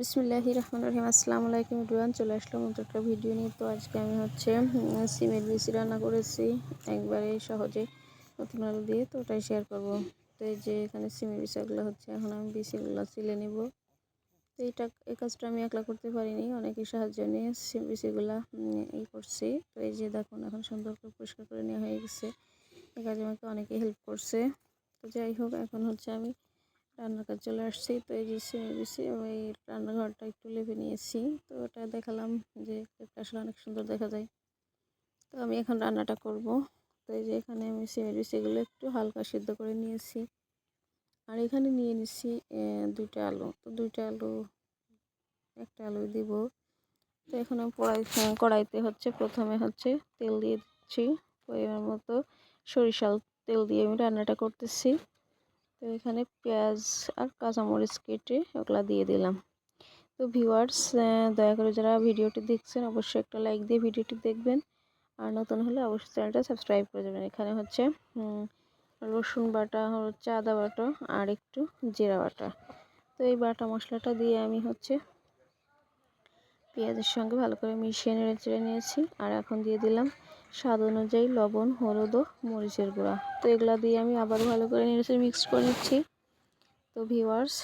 বিসমিল্লাহি রহমান রহিম। আসসালামু আলাইকুম ইউটিউবান চলে আসলাম নতুন একটা ভিডিও নিয়ে। তো আজকে আমি হচ্ছে সিমের বিসি রান্না করেছি, একবারে সহজে নতুন আলু দিয়ে, তো ওটাই শেয়ার করব। তো এই যে এখানে সিমের বিষয়গুলো হচ্ছে, এখন আমি বিসিগুলো সিলে নেব। তো এইটা, এই কাজটা আমি একলা করতে পারিনি অনেকের সাহায্য নিয়ে সিম বিসিগুলা ই করছি। তো এই যে দেখুন, এখন সুন্দর করে পরিষ্কার করে নেওয়া হয়ে গেছে। এই কাজে আমাকে অনেকে হেল্প করছে। তো যাই হোক, এখন হচ্ছে আমি রান্নার কাজ চলে আসছি। তো এই যে সিমেবিসি ওই রান্নাঘরটা একটু লেপে নিয়েছি। তো ওটা দেখালাম যে আসলে অনেক সুন্দর দেখা যায়। তো আমি এখন রান্নাটা করব। তো এই যে এখানে আমি সিমেবিসিগুলো একটু হালকা সিদ্ধ করে নিয়েছি। আর এখানে নিয়ে নিচ্ছি দুইটা আলু। তো দুইটা আলু, একটা আলু দিব। তো এখন আমি কড়াই কড়াইতে হচ্ছে প্রথমে হচ্ছে তেল দিয়ে দিচ্ছি। পরিমাণ মতো সরিষাল তেল দিয়ে আমি রান্নাটা করতেছি। তো এখানে পেঁয়াজ আর কাঁচামরিচ কেটে ওগুলা দিয়ে দিলাম। তো ভিউয়ার্স দয়া করে যারা ভিডিওটি দেখছেন, অবশ্যই একটা লাইক দিয়ে ভিডিওটি দেখবেন। আর নতুন হলে অবশ্যই চ্যানেলটা সাবস্ক্রাইব করে দেবেন এখানে হচ্ছে রসুন বাটা, হচ্ছে আদা বাটা আর একটু জিরা বাটা। তো এই বাটা মশলাটা দিয়ে আমি হচ্ছে পেঁয়াজের সঙ্গে ভালো করে মিশিয়ে নেড়ে চেড়ে নিয়েছি। আর এখন দিয়ে দিলাম স্বাদ অনুযায়ী লবণ হলুদ ও মরিচের গুঁড়া। তো এগুলো দিয়ে আমি আবার ভালো করে নেড়ে মিক্স করে নিচ্ছি। তো ভিউয়ার্স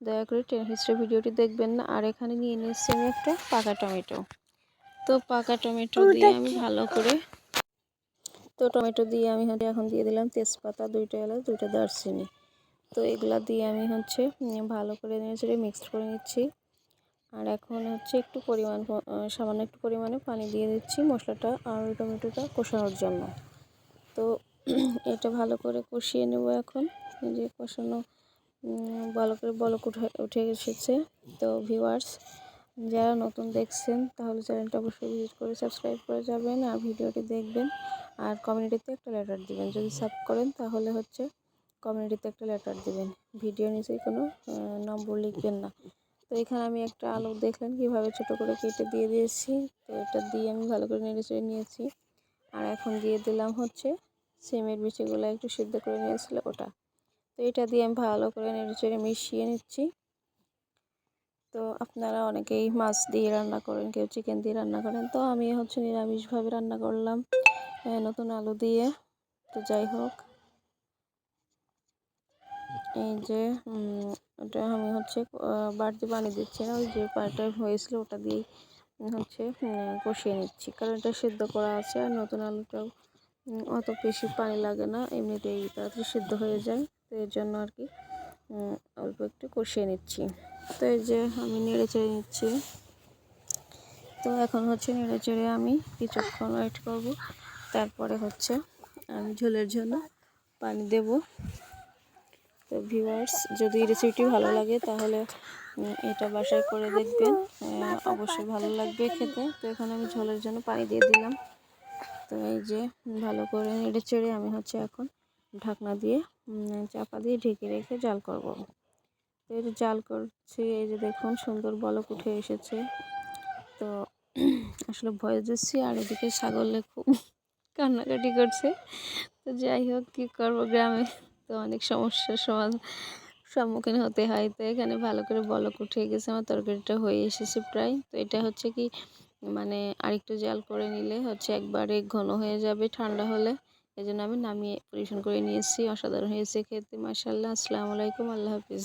দয়া করে টেন হিস্ট্রি ভিডিওটি দেখবেন না। আর এখানে নিয়ে নিচ্ছি আমি একটা পাকা টমেটো। তো পাকা টমেটো দিয়ে আমি ভালো করে তো টমেটো দিয়ে আমি হচ্ছে এখন দিয়ে দিলাম তেজপাতা দুইটা এলাচ দুইটা দারচিনি। তো এগুলা দিয়ে আমি হচ্ছে ভালো করে নেড়ে মিক্সড করে নিচ্ছি। আর এখন হচ্ছে একটু পরিমাণ সামান্য একটু পরিমাণে পানি দিয়ে দিচ্ছি মশলাটা আর টমেটোটা কষানোর জন্য। তো এটা ভালো করে কষিয়ে নেব এখন। যে কষানো ভালো করে বলক উঠে উঠে এসেছে। তো ভিউয়ার্স যারা নতুন দেখছেন, তাহলে চ্যানেলটা অবশ্যই ভিজিট করে সাবস্ক্রাইব করে যাবেন আর ভিডিওটি দেখবেন। আর কমিউনিটিতে একটা লেটার দিবেন। যদি সাব করেন, তাহলে হচ্ছে কমিউনিটিতে একটা লেটার দিবেন। ভিডিও নিচে কোনো নম্বর লিখবেন না। তো এখানে আমি একটা আলু দেখলেন কীভাবে ছোট করে কেটে দিয়ে দিয়েছি। তো এটা দিয়ে আমি ভালো করে নেড়ে চেড়ে নিয়েছি। আর এখন দিয়ে দিলাম হচ্ছে সিমের বিচিগুলো একটু সিদ্ধ করে নিয়েছিল ওটা। তো এটা দিয়ে আমি ভালো করে নেড়ে চেড়ে মিশিয়ে নিচ্ছি। তো আপনারা অনেকেই মাছ দিয়ে রান্না করেন, কেউ চিকেন দিয়ে রান্না করেন। তো আমি হচ্ছে নিরামিষভাবে রান্না করলাম নতুন আলু দিয়ে। তো যাই হোক। এই যে ওটা আমি হচ্ছে বাড়তি পানি দিচ্ছি না, ওই যে পানিটা হয়েছিল ওটা দিয়েই হচ্ছে কষিয়ে নিচ্ছি। কারণ এটা সেদ্ধ করা আছে আর নতুন আলুটাও অত বেশি পানি লাগে না, এমনিতেই তাড়াতাড়ি সেদ্ধ হয়ে যায়, তো এর জন্য আর কি অল্প একটু কষিয়ে নিচ্ছি। তো এই যে আমি নেড়ে চেড়ে নিচ্ছি। তো এখন হচ্ছে নেড়ে চেড়ে আমি কিছুক্ষণ ওয়েট করব, তারপরে হচ্ছে আমি ঝোলের জন্য পানি দেব। তো ভিউয়ার্স যদি রেসিপিটি ভালো লাগে, তাহলে এটা বাসায় করে দেখবেন। অবশ্যই ভালো লাগবে খেতে। তো এখন আমি ঝোলের জন্য পানি দিয়ে দিলাম। তো এই যে, ভালো করে নেড়ে চেড়ে আমি হচ্ছে এখন ঢাকনা দিয়ে চাপা দিয়ে ঢেকে রেখে জাল করব। তো এই জাল করছি, এই যে দেখুন সুন্দর বলক উঠে এসেছে। তো আসলে ভয় দিচ্ছি আর এদিকে ছাগলে খুব কান্নাকাটি করছে। তো যাই হোক, কী করব গ্রামে? তো অনেক সমস্যার সমাধান সম্মুখীন হতে হয়। তো এখানে ভালো করে বলক উঠে গেছে, আমার তরকারিটা হয়ে এসেছে প্রায়। তো এটা হচ্ছে কি মানে আরেকটু জাল করে নিলে হচ্ছে একবারে ঘন হয়ে যাবে ঠান্ডা হলে। এই জন্য আমি নামিয়ে পরিবেশন করে নিয়েছি, অসাধারণ হয়েছে খেতে মাসাল্লাহ আসসালামু আলাইকুম, আল্লাহ হাফিজ।